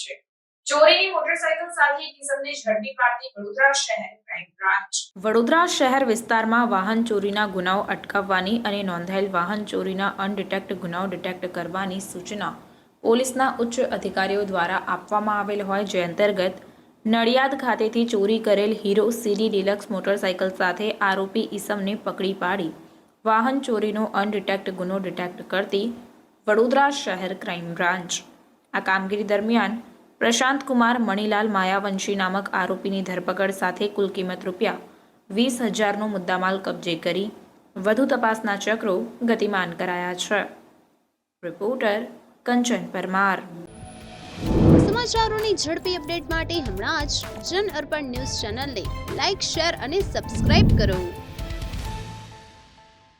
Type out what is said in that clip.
છે. પાડતી વડોદરા શહેર ક્રાઇમ બ્રાન્ચ. વડોદરા શહેર વિસ્તારમાં વાહન ચોરીના ગુનાઓ અટકાવવાની અને નોંધાયેલ વાહન ચોરીના અનડિટેક્ટ ગુનાઓ ડિટેક્ટ કરવાની સૂચના પોલીસના ઉચ્ચ અધિકારીઓ દ્વારા આપવામાં આવેલ હોય, જે અંતર્ગત નડિયાદ ખાતેથી ચોરી કરેલ હીરો સીડી ડિલક્સ મોટરસાયકલ સાથે આરોપી ઈસમને પકડી પાડી વાહન ચોરીનો અનડિટેક્ટ ગુનો ડિટેક્ટ કરતી વડોદરા શહેર ક્રાઇમ બ્રાન્ચ. આ કામગીરી દરમિયાન પ્રશાંત કુમાર, મણિલાલ માયાવંશી નામક આરોપીની ધરપકડ સાથે કુલ કિંમત રૂપિયા વીસ હજારનો મુદ્દામાલ કબજે કરી વધુ તપાસના ચક્રો ગતિમાન કરાયા છે. રિપોર્ટર કંચન પરમાર. સમાચારોની ઝડપી અપડેટ માટે હમણાં જ જન અર્પણ ન્યૂઝ ચેનલને લાઇક શેર અને સબસ્ક્રાઇબ કરો.